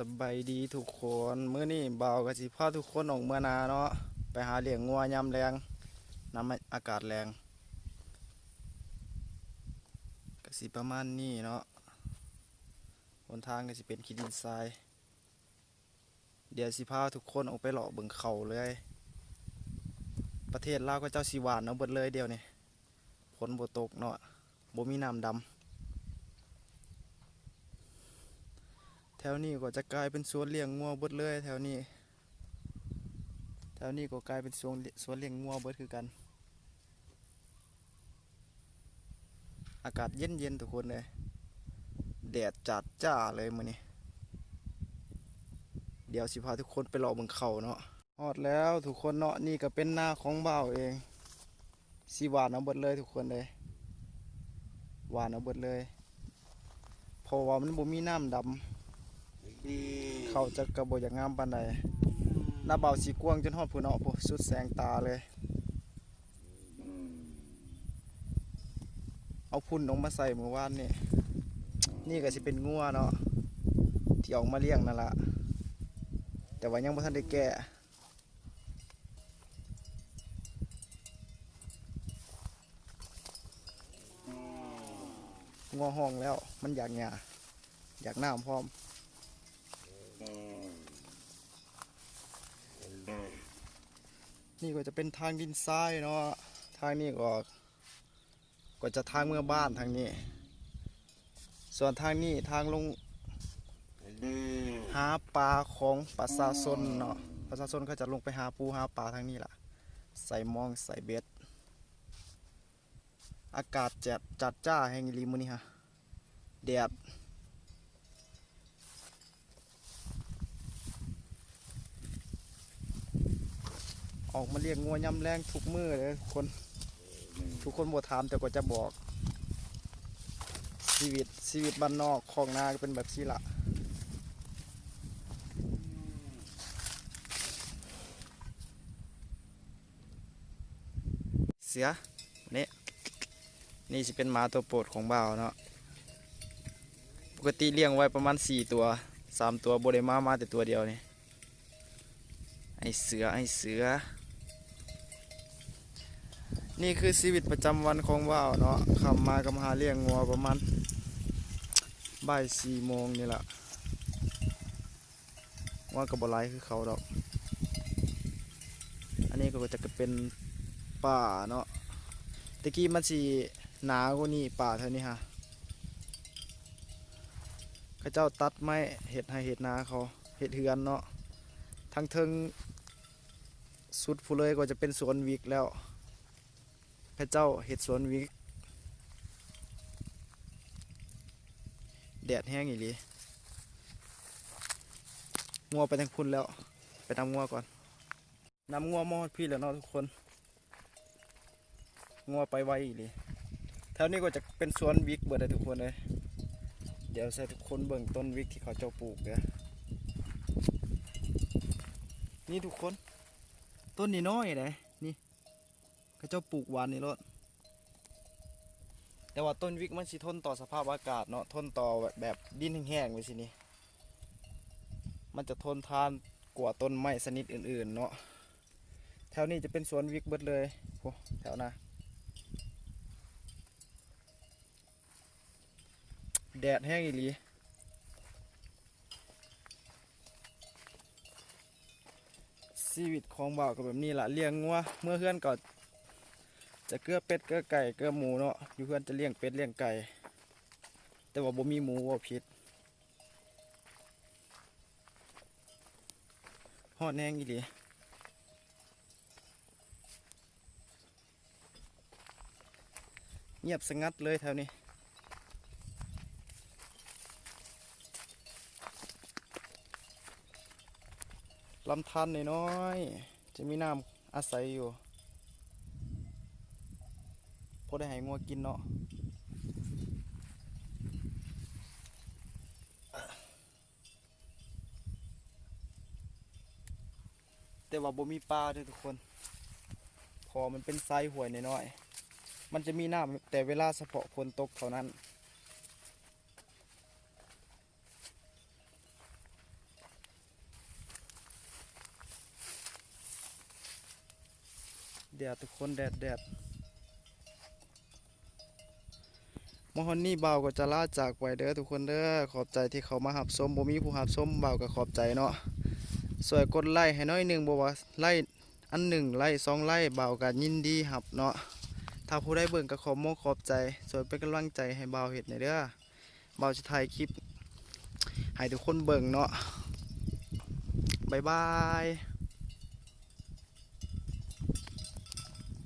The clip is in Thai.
สบายดีทุกคนมื้อนี้เบาวก็สิพาทุกคนออกเมื่อนาเนาะไปหาเลี้ยงงัวยามแรงน้ำอากาศแรงก็สิประมาณนี้เนาะหนทางก็สิเป็นขี้ดินทราย เดี๋ยวสิพาทุกคนออกไปหล่อเบิ่งเขาเลย ประเทศลาวก็เจ้าสิหวานเอาเบิดเลยเดียวนี่ฝนบ่ตกเนาะบ่มีน้ำดำ ถวนี้ก็จะกลายเป็นสวนเลี้ยงงัวเบิดเลยแถวนี้ แถวนี้ก็กลายเป็นสวนสวนเลี้ยงงัวเบิดคือกัน อากาศเย็นเย็นๆทุกคนเลยแดดจัดจ้าเลยมือนี้เดี๋ยวสิพาทุกคนไปรอบิ่งเขาเนาะฮอดแล้วทุกคนเนาะนี่ก็เป็นหน้าของบ่าวเองสิหวานเอาเบิดเลยทุกคนเลยหวานเอาเบิดเลยเพราะว่ามันบ่มีน้ำดำ เขาจะกระโบอย่างงามปานใดหน้าเบาสีกวางจนหอดผู้เนาะพวกสุดแสงตาเลย เอาพุ่นออกมาใส่เมื่อวานนี่ นี่ก็สิเป็นงัวเนาะที่ออกมาเลี้ยงนั่นละแต่ว่ายังบ่ทันได้แก่งัวห้องแล้วมันอยากหยาอยากน้ำพร้อม นี่ก็จะเป็นทางดินทรายเนาะทางนี้ก็ก็จะทางเมื่อบ้านทางนี้ ส่วนทางนี้ทางลงหาปลาของประชาชนเนาะประชาชนเขาจะลงไปหาปูหาปลาทางนี้ล่ะ ใส่มองใส่เบ็ดอากาศจัดจัดจ้าแห่งอีหลีมือนี้ฮะแดด ออกมาเรียกงัวยำแรงทุกมือเลยทุกคน ทุกคนบ่ถามแต่ก็จะบอก ชีวิตชีวิตบ้านนอกของนาก็เป็นแบบนี้ละเสือนี่นี่จะเป็นหมาตัวโปรดของบ่าวเนาะปกติเลี้ยงไว้ประมาณสี่ตัวสามตัวโบได้มามาแต่ตัวเดียวนี่ไอเสือไอเสือ นี่คือชีวิตประจำวันของว่าวเนาะขับมากับหาเลี้ยงงัวประมาณบ่ายสี่โมงนี่แหละว่ากับบหลายคือเขาดอก อันนี้ก็จะเป็นป่าเนาะตะกี้มันสีหนากว่านี้ป่าเท่านี้ฮะเขาเจ้าตัดไม้เห็ดให้เห็ดนาเขาเห็ดเฮือนเนาะทั้งเทิงสุดผู้เลยก็จะเป็นสวนวิกแล้ว พระเจ้าเห็ดสวนวิกแดดแห้งอีหลีงัวไปทางพุ่นแล้ว ไปนำงัวก่อนนำงัวมอดพี่แล้วเนาะทุกคนงัวไปไวอีหลีแถวนี้ก็จะเป็นสวนวิกเบิดเลยทุกคนเลย เดี๋ยวใส่ทุกคนเบิ่งต้นวิกที่เขาเจ้าปลูกเด้อนี่ทุกคน ต้นนี้น้อยเลยนี่ เขาเจ้าปลูกหวานนี่รถแต่ว่าต้นวิกมันสิทนต่อสภาพอากาศเนาะทนต่อแบบดินแห้งๆไว้สินี่มันจะทนทานกว่าต้นไม้ชนิดอื่นๆเนาะแถวนี้จะเป็นสวนวิกเบิดเลยโอ้แถวนะแดดแห้งอีหลีชีวิตของบ่าวก็แบบนี้ละเลี้ยงงัวเมื่อเพื่อนก็ จะเกลือเป็ดเกลือไก่เกลือหมูเนาะอยู่เพื่อนจะเลี้ยงเป็ดเลี้ยงไก่ แต่ว่าบ่มีหมูว่าพิษฮอดแนงอีหลีเงียบสงัดเลยแถวนี้ลำธารน้อยๆจะมีน้ำอาศัยอยู่ บ่ได้ให้งัวกินเนาะแต่ว่าบ่มีปลาด้วยทุกคน พอมันเป็นไซห่วยน้อยๆมันจะมีหน้ำแต่เวลาเฉพาะคนตกเท่านั้นเดี๋ยวทุกคนแดดแดด มอฮอนนี่เบาก็จะลาจากไปเด้อทุกคนเด้อขอบใจที่เขามาหับส้มบ่มีผู้หับส้มเบาก็ขอบใจเนาะสวยกดไลค์ให้น้อยหนึ่งบ่ว่าไลค์อันหนึ่งไลค์สองไลค์เบาก็ยินดีหับเนาะถ้าผู้ได้เบิ่งก็ขอบโมขอบใจ สวยเป็นกำลังใจให้เบาเฮ็ดหน่อยเด้อเบาจะถ่ายคลิปให้ทุกคนเบิ่งเนาะบ๊ายบาย